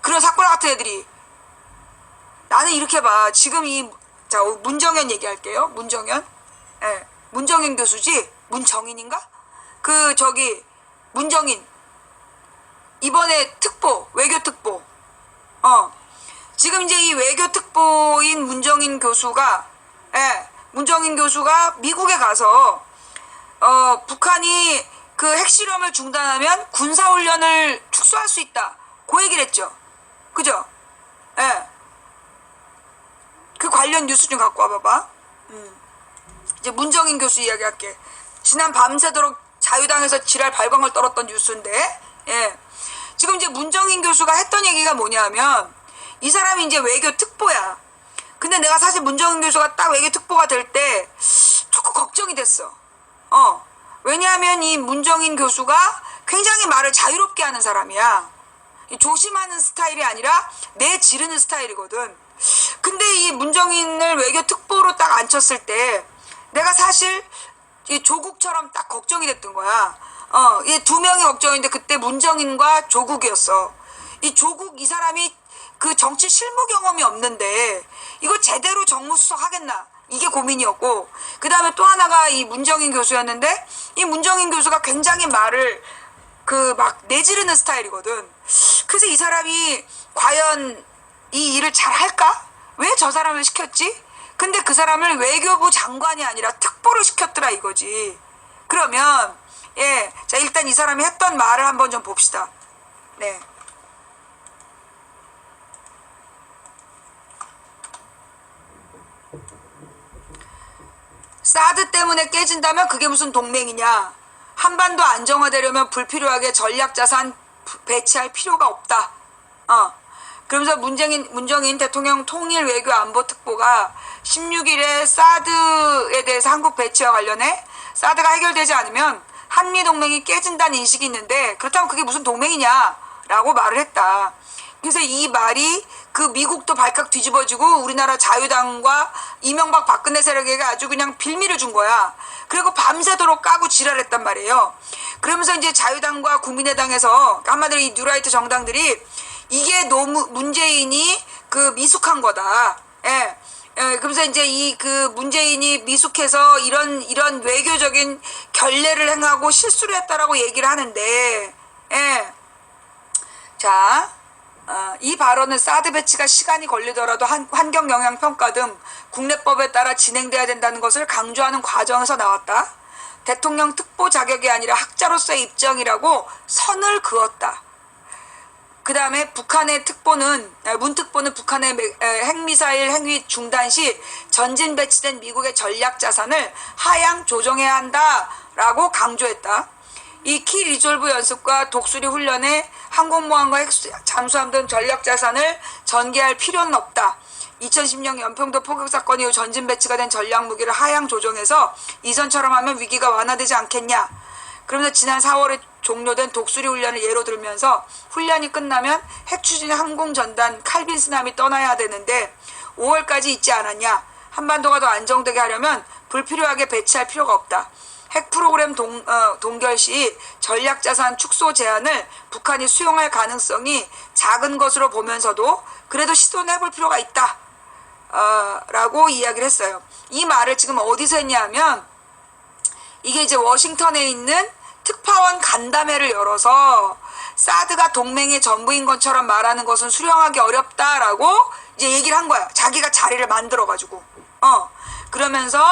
그런 사건 같은 애들이 나는 이렇게 봐. 지금 이, 자, 문정현 얘기할게요. 문정현. 예. 문정현 교수지? 문정인인가? 그, 저기, 문정인. 이번에 특보, 외교 특보. 어. 지금 이제 이 외교 특보인 문정인 교수가, 예. 문정인 교수가 미국에 가서, 어, 북한이 그 핵실험을 중단하면 군사훈련을 축소할 수 있다. 그 얘기를 했죠. 그죠? 예. 그 관련 뉴스 좀 갖고 와봐봐. 음. 이제 문정인 교수 이야기할게. 지난 밤새도록 자유당에서 지랄 발광을 떨었던 뉴스인데, 예. 지금 이제 문정인 교수가 했던 얘기가 뭐냐면, 이 사람이 이제 외교 특보야. 근데 내가 사실 문정인 교수가 딱 외교 특보가 될 때, 조금 걱정이 됐어. 어. 왜냐하면 이 문정인 교수가 굉장히 말을 자유롭게 하는 사람이야. 이 조심하는 스타일이 아니라 내 지르는 스타일이거든. 근데 이 문정인을 외교 특보로 딱 앉혔을 때 내가 사실 이 조국처럼 딱 걱정이 됐던 거야. 어, 이 두 명이 걱정인데 그때 문정인과 조국이었어. 이 조국 이 사람이 그 정치 실무 경험이 없는데 이거 제대로 정무수석 하겠나? 이게 고민이었고 그 다음에 또 하나가 이 문정인 교수였는데 이 문정인 교수가 굉장히 말을 그 막 내지르는 스타일이거든. 그래서 이 사람이 과연 이 일을 잘 할까? 왜 저 사람을 시켰지? 근데 그 사람을 외교부 장관이 아니라 특보를 시켰더라 이거지. 그러면 예, 자 일단 이 사람이 했던 말을 한번 좀 봅시다. 네. 사드 때문에 깨진다면 그게 무슨 동맹이냐? 한반도 안정화되려면 불필요하게 전략 자산 배치할 필요가 없다. 어. 그러면서 문정인, 문정인 대통령 통일 외교 안보 특보가 16일에 사드에 대해서 한국 배치와 관련해 사드가 해결되지 않으면 한미 동맹이 깨진다는 인식이 있는데 그렇다면 그게 무슨 동맹이냐라고 말을 했다. 그래서 이 말이 그 미국도 발칵 뒤집어지고 우리나라 자유당과 이명박 박근혜 세력에게 아주 그냥 빌미를 준 거야. 그리고 밤새도록 까고 지랄했단 말이에요. 그러면서 이제 자유당과 국민의당에서 한마디로 이 뉴라이트 정당들이 이게 너무 문재인이 그 미숙한 거다. 예. 예, 그러면서 이제 이 그 문재인이 미숙해서 이런 이런 외교적인 결례를 행하고 실수를 했다라고 얘기를 하는데, 예. 자, 어, 이 발언은 사드 배치가 시간이 걸리더라도 한, 환경 영향 평가 등 국내법에 따라 진행돼야 된다는 것을 강조하는 과정에서 나왔다. 대통령 특보 자격이 아니라 학자로서의 입장이라고 선을 그었다. 그 다음에 북한의 특보는 아, 문 특보는 북한의 핵미사일 행위 중단 시 전진 배치된 미국의 전략 자산을 하향 조정해야 한다라고 강조했다. 이 키 리졸브 연습과 독수리 훈련에 항공모함과 핵 잠수함 등 전략 자산을 전개할 필요는 없다. 2010년 연평도 포격 사건 이후 전진 배치가 된 전략 무기를 하향 조정해서 이전처럼 하면 위기가 완화되지 않겠냐. 그러면서 지난 4월에 종료된 독수리 훈련을 예로 들면서 훈련이 끝나면 핵 추진 항공 전단 칼빈 스남이 떠나야 되는데 5월까지 있지 않았냐. 한반도가 더 안정되게 하려면 불필요하게 배치할 필요가 없다. 핵 프로그램 동, 어, 동결 시 전략 자산 축소 제한을 북한이 수용할 가능성이 작은 것으로 보면서도 그래도 시도는 해볼 필요가 있다. 어, 라고 이야기를 했어요. 이 말을 지금 어디서 했냐면 이게 이제 워싱턴에 있는 특파원 간담회를 열어서 사드가 동맹의 전부인 것처럼 말하는 것은 수령하기 어렵다라고 이제 얘기를 한 거야. 자기가 자리를 만들어 가지고. 어. 그러면서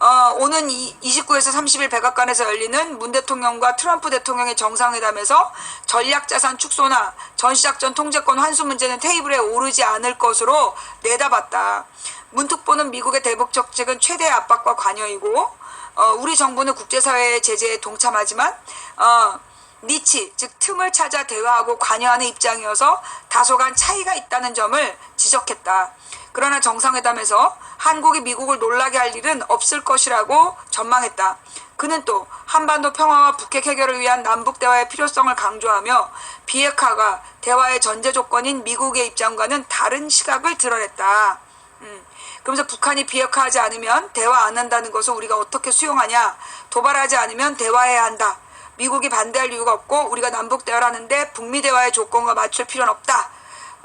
어, 오는 29에서 30일 백악관에서 열리는 문 대통령과 트럼프 대통령의 정상회담에서 전략자산 축소나 전시작전 통제권 환수 문제는 테이블에 오르지 않을 것으로 내다봤다. 문 특보는 미국의 대북 정책은 최대 압박과 관여이고 어, 우리 정부는 국제사회의 제재에 동참하지만 어, 니치 즉 틈을 찾아 대화하고 관여하는 입장이어서 다소간 차이가 있다는 점을 지적했다. 그러나 정상회담에서 한국이 미국을 놀라게 할 일은 없을 것이라고 전망했다. 그는 또 한반도 평화와 북핵 해결을 위한 남북 대화의 필요성을 강조하며 비핵화가 대화의 전제 조건인 미국의 입장과는 다른 시각을 드러냈다. 음. 그러면서 북한이 비핵화하지 않으면 대화 안 한다는 것을 우리가 어떻게 수용하냐? 도발하지 않으면 대화해야 한다. 미국이 반대할 이유가 없고 우리가 남북 대화를 하는데 북미 대화의 조건과 맞출 필요는 없다.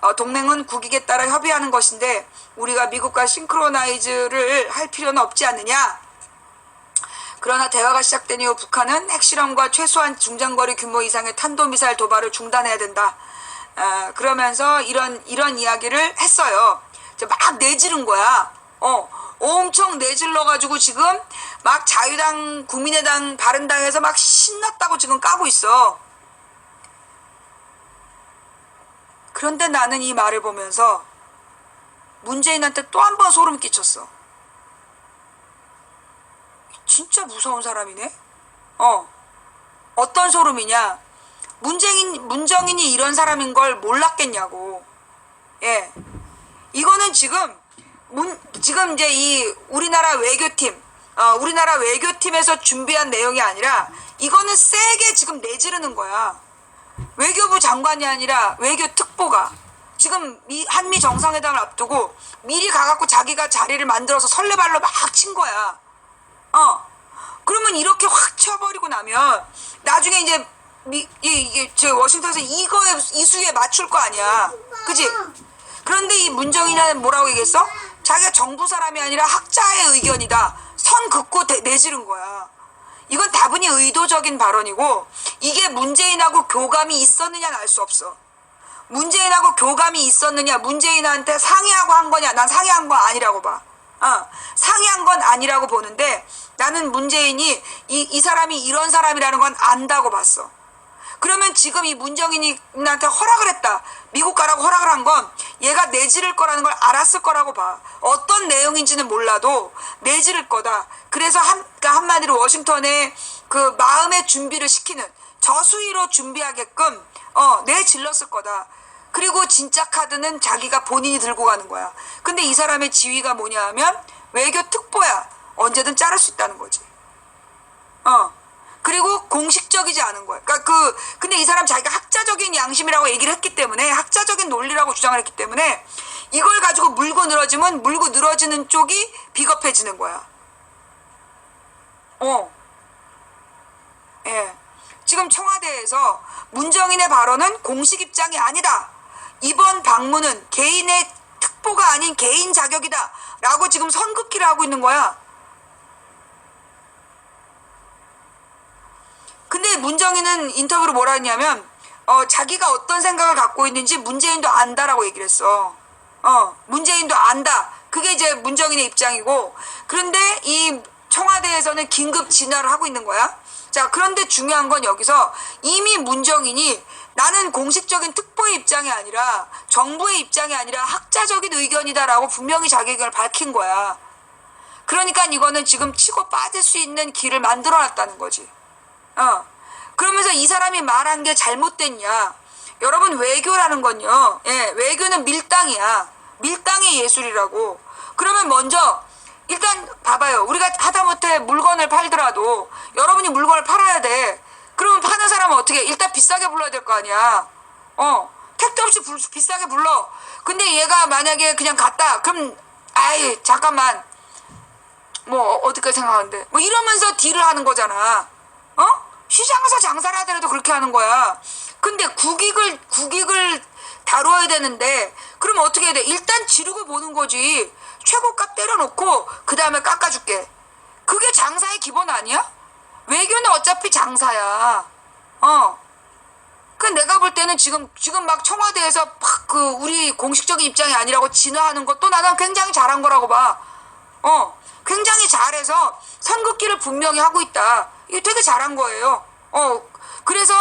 어, 동맹은 국익에 따라 협의하는 것인데 우리가 미국과 싱크로나이즈를 할 필요는 없지 않느냐. 그러나 대화가 시작된 이후 북한은 핵실험과 최소한 중장거리 규모 이상의 탄도미사일 도발을 중단해야 된다. 어, 그러면서 이런 이런 이야기를 했어요. 막 내지른 거야. 어, 엄청 내질러 가지고 지금 막 자유당, 국민의당, 바른당에서 막 신났다고 지금 까고 있어. 그런데 나는 이 말을 보면서 문재인한테 또 한 번 소름 끼쳤어. 진짜 무서운 사람이네? 어. 어떤 소름이냐? 문재인, 문정인이 이런 사람인 걸 몰랐겠냐고. 예. 이거는 지금, 문, 지금 이제 이 우리나라 외교팀, 어, 우리나라 외교팀에서 준비한 내용이 아니라, 이거는 세게 지금 내지르는 거야. 외교부 장관이 아니라 외교 특보가 지금 미, 한미 정상회담을 앞두고 미리 가갖고 자기가 자리를 만들어서 설레발로 막 친 거야. 어. 그러면 이렇게 확 쳐버리고 나면 나중에 이제 미, 이, 이게 저 워싱턴에서 이거에 이수에 맞출 거 아니야. 그지? 그런데 이 문정인은 뭐라고 얘기했어? 자기가 정부 사람이 아니라 학자의 의견이다. 선 긋고 대- 내지른 거야. 이건 다분히 의도적인 발언이고 이게 문재인하고 교감이 있었느냐는 알 수 없어. 문재인하고 교감이 있었느냐, 문재인한테 상의하고 한 거냐, 난 상의한 거 아니라고 봐. 어, 상의한 건 아니라고 보는데 나는 문재인이 이, 이 사람이 이런 사람이라는 건 안다고 봤어. 그러면 지금 이 문정인이한테 허락을 했다. 미국 가라고 허락을 한 건 얘가 내지를 거라는 걸 알았을 거라고 봐. 어떤 내용인지는 몰라도 내지를 거다. 그래서 한, 그러니까 한마디로 워싱턴에 그 마음의 준비를 시키는 저수위로 준비하게끔 어, 내질렀을 거다. 그리고 진짜 카드는 자기가 본인이 들고 가는 거야. 근데 이 사람의 지위가 뭐냐 하면 외교 특보야. 언제든 자를 수 있다는 거지. 어. 그리고 공식적이지 않은 거야. 그러니까 그 근데 이 사람 자기가 학자적인 양심이라고 얘기를 했기 때문에 학자적인 논리라고 주장을 했기 때문에 이걸 가지고 물고 늘어지면 물고 늘어지는 쪽이 비겁해지는 거야. 어. 예. 지금 청와대에서 문정인의 발언은 공식 입장이 아니다. 이번 방문은 개인의 특보가 아닌 개인 자격이다. 라고 지금 선긋기를 하고 있는 거야. 근데 문정인은 인터뷰로 뭐라 했냐면 어, 자기가 어떤 생각을 갖고 있는지 문재인도 안다라고 얘기를 했어. 어, 문재인도 안다. 그게 이제 문정인의 입장이고 그런데 이 청와대에서는 긴급 진화를 하고 있는 거야. 자, 그런데 중요한 건 여기서 이미 문정인이 나는 공식적인 특보의 입장이 아니라 정부의 입장이 아니라 학자적인 의견이다라고 분명히 자기 의견을 밝힌 거야. 그러니까 이거는 지금 치고 빠질 수 있는 길을 만들어 놨다는 거지. 어. 그러면서 이 사람이 말한 게 잘못됐냐. 여러분, 외교라는 건요. 예, 외교는 밀당이야. 밀당의 예술이라고. 그러면 먼저, 일단 봐봐요. 우리가 하다못해 물건을 팔더라도 여러분이 물건을 팔아야 돼. 그러면 파는 사람은 어떻게? 해? 일단 비싸게 불러야 될 거 아니야. 어. 택도 없이 불- 비싸게 불러. 근데 얘가 만약에 그냥 갔다. 그럼, 아이, 잠깐만. 뭐, 어디까지 생각하는데. 뭐 이러면서 딜을 하는 거잖아. 어? 시장에서 장사를 하더라도 그렇게 하는 거야. 근데 국익을, 국익을 다뤄야 되는데, 그럼 어떻게 해야 돼? 일단 지르고 보는 거지. 최고값 때려놓고, 그 다음에 깎아줄게. 그게 장사의 기본 아니야? 외교는 어차피 장사야. 어. 그 내가 볼 때는 지금, 지금 막 청와대에서 막 그, 우리 공식적인 입장이 아니라고 진화하는 것도 나는 굉장히 잘한 거라고 봐. 어, 굉장히 잘해서 선긋기를 분명히 하고 있다. 이게 되게 잘한 거예요. 어, 그래서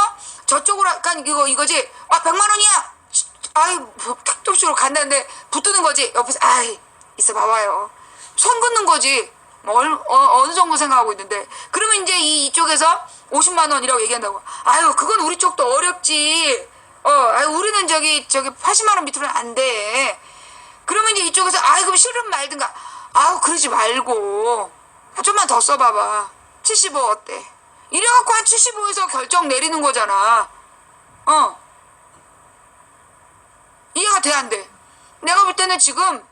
저쪽으로 약간 이거 이거지. 아, 100만 원이야. 치, 아이, 뭐, 택도시로 간다는데 붙드는 거지. 옆에서 아이, 있어 봐봐요. 선 긋는 거지. 뭐 얼, 어, 어느 정도 생각하고 있는데. 그러면 이제 이, 이쪽에서 50만 원이라고 얘기한다고. 아유, 그건 우리 쪽도 어렵지. 어, 아유, 우리는 저기, 저기 80만 원 밑으로는 안 돼. 그러면 이제 이쪽에서 아이 그럼 싫으면 말든가 아우 그러지 말고 좀만 더 써봐봐 75 어때 이래갖고 한 75에서 결정 내리는 거잖아 어 이해가 돼 안 돼? 내가 볼 때는 지금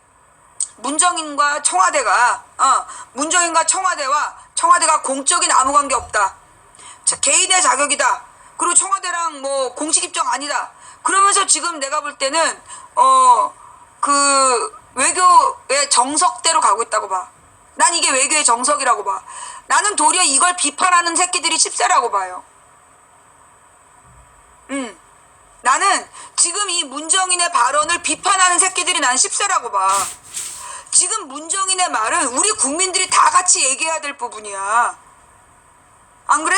문정인과 청와대가 어 문정인과 청와대와 청와대가 공적인 아무 관계 없다 자, 개인의 자격이다. 그리고 청와대랑 뭐 공식 입장 아니다. 그러면서 지금 내가 볼 때는 어 그 외교의 정석대로 가고 있다고 봐. 난 이게 외교의 정석이라고 봐. 나는 도리어 이걸 비판하는 새끼들이 10세라고 봐요. 음. 나는 지금 이 문정인의 발언을 비판하는 새끼들이 난 10세라고 봐. 지금 문정인의 말은 우리 국민들이 다 같이 얘기해야 될 부분이야. 안 그래?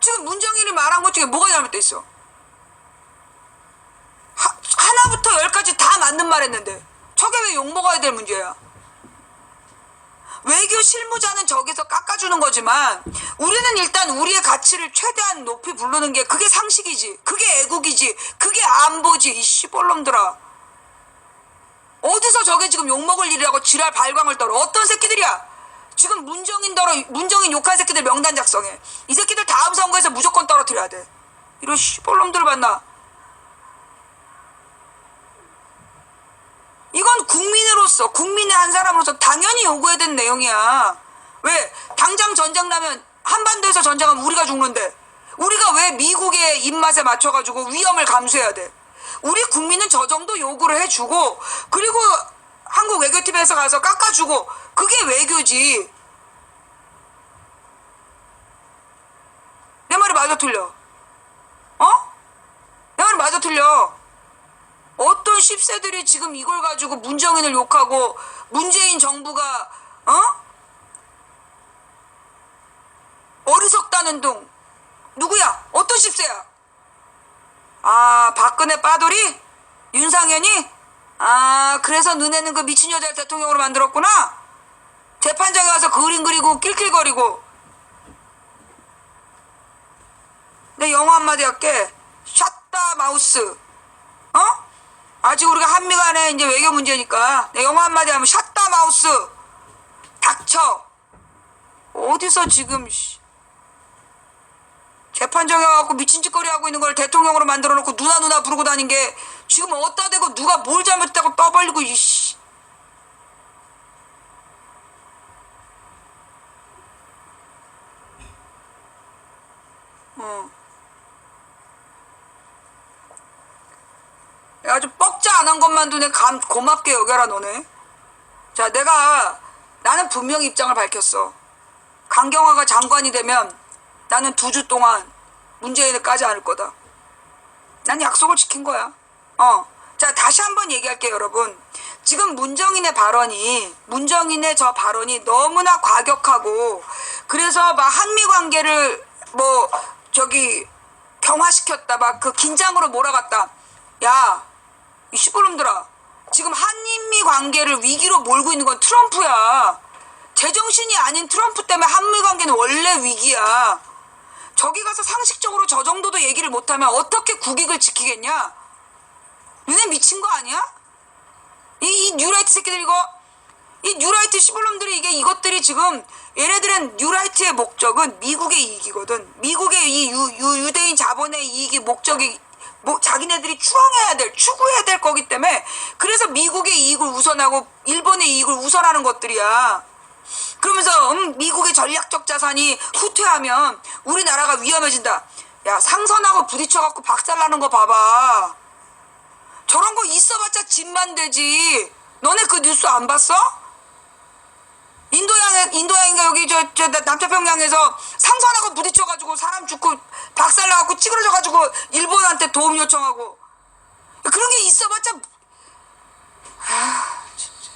지금 문정인이 말한 것 중에 뭐가 잘못돼 있어? 하, 하나부터 열까지 다 맞는 말 했는데 저게 왜 욕먹어야 될 문제야? 외교 실무자는 저기서 깎아주는 거지만 우리는 일단 우리의 가치를 최대한 높이 부르는 게 그게 상식이지 그게 애국이지 그게 안보지 이 씨벌놈들아. 어디서 저게 지금 욕먹을 일이라고 지랄 발광을 떨어? 어떤 새끼들이야? 지금 문정인 더러 문정인 욕한 새끼들 명단 작성해. 이 새끼들 다음 선거에서 무조건 떨어뜨려야 돼. 이런 씨벌놈들 봤나 이건 국민으로서 국민의 한 사람으로서 당연히 요구해야 되는 내용이야. 왜 당장 전쟁 나면 한반도에서 전쟁하면 우리가 죽는데 우리가 왜 미국의 입맛에 맞춰가지고 위험을 감수해야 돼? 우리 국민은 저 정도 요구를 해주고 그리고 한국 외교팀에서 가서 깎아주고 그게 외교지. 내 말이 맞아 틀려? 어? 내 말이 맞아 틀려? 어떤 10세들이 지금 이걸 가지고 문정인을 욕하고 문재인 정부가 어? 어리석다는 둥 누구야? 어떤 10세야? 아 박근혜 빠돌이? 윤상현이? 아 그래서 너네는 그 미친 여자를 대통령으로 만들었구나? 재판장에 와서 그림 그리고 낄낄거리고 내 영어 한마디 할게 샷다 마우스 어? 아직 우리가 한미 간에 이제 외교 문제니까 내 영어 한마디 하면 샷다 마우스 닥쳐. 어디서 지금 와갖고 미친 짓거리 하고 있는 걸 대통령으로 만들어 놓고 누나 누나 부르고 다닌 게 지금 어디다 대고 누가 뭘 잘못했다고 떠벌리고 이씨. 어. 내가 아주 뻑자 안 한 것만도 내 감, 고맙게 여겨라 너네. 자 내가 나는 분명히 입장을 밝혔어. 강경화가 장관이 되면 나는 두 주 동안 문재인을 까지 않을 거다. 난 약속을 지킨 거야. 어. 자 다시 한번 얘기할게요 여러분. 지금 문정인의 발언이 문정인의 저 발언이 너무나 과격하고 그래서 막 한미 관계를 뭐 저기 경화시켰다 막 그 긴장으로 몰아갔다. 야, 이 시부름들아. 지금 한인미 관계를 위기로 몰고 있는 건 트럼프야. 제정신이 아닌 트럼프 때문에 한미 관계는 원래 위기야. 저기 가서 상식적으로 저 정도도 얘기를 못하면 어떻게 국익을 지키겠냐? 너네 미친 거 아니야? 이, 이 뉴라이트 새끼들 이거 이 뉴라이트 시블놈들이 이게 이것들이 지금 얘네들은 뉴라이트의 목적은 미국의 이익이거든. 미국의 이 유, 유, 유대인 자본의 이익이 목적이 뭐 자기네들이 추앙해야 될 추구해야 될 거기 때문에 그래서 미국의 이익을 우선하고 일본의 이익을 우선하는 것들이야. 그러면서 음, 미국의 전략적 자산이 후퇴하면 우리나라가 위험해진다. 야 상선하고 부딪혀갖고 박살나는 거 봐봐. 저런 거 있어봤자 집만 되지. 너네 그 뉴스 안 봤어? 인도양에 인도양인가 여기 저, 저 남태평양에서 상선하고 부딪혀가지고 사람 죽고 박살나갖고 찌그러져가지고 일본한테 도움 요청하고. 그런 게 있어봤자 아 진짜.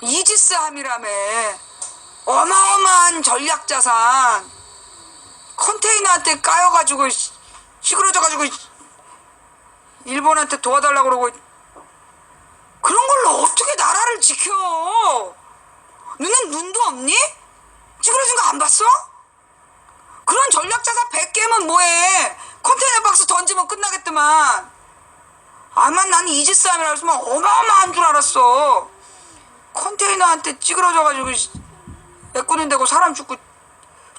이지스 함이라며. 어마어마한 전략 자산. 컨테이너한테 까여가지고 찌그러져가지고 일본한테 도와달라고 그러고. 그런 걸로 어떻게 나라를 지켜? 너는 눈도 없니? 찌그러진 거 안 봤어? 그런 전략자산 100개면 뭐해? 컨테이너 박스 던지면 끝나겠더만. 아마 나는 이지스함이라 했으면 어마어마한 줄 알았어. 컨테이너한테 찌그러져가지고 애꾸는 데고 사람 죽고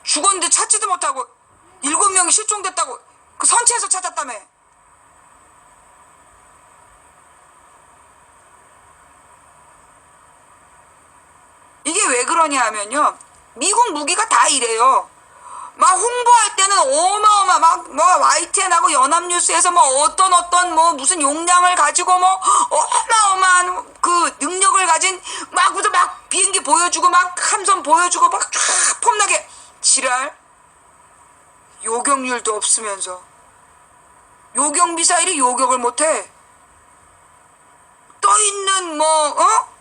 죽었는데 찾지도 못하고 일곱 명이 실종됐다고 그 선체에서 찾았다며. 이게 왜 그러냐 하면요. 미국 무기가 다 이래요. 막 홍보할 때는 어마어마 막 뭐 YTN하고 연합뉴스에서 뭐 어떤 어떤 뭐 무슨 용량을 가지고 뭐 어마어마한 그 능력을 가진 막 무슨 막 비행기 보여주고 막 함선 보여주고 막쫙 폼나게 지랄 요격률도 없으면서 요격 미사일이 요격을 못해 떠 있는 뭐 어?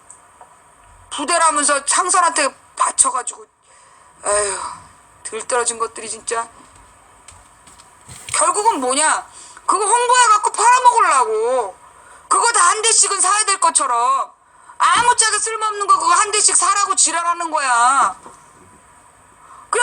부대라면서 창선한테 받쳐가지고 에휴 들떨어진 것들이 진짜. 결국은 뭐냐? 그거 홍보해갖고 팔아먹으려고. 그거 다 한 대씩은 사야 될 것처럼. 아무짝에 쓸모없는 거 그거 한 대씩 사라고 지랄하는 거야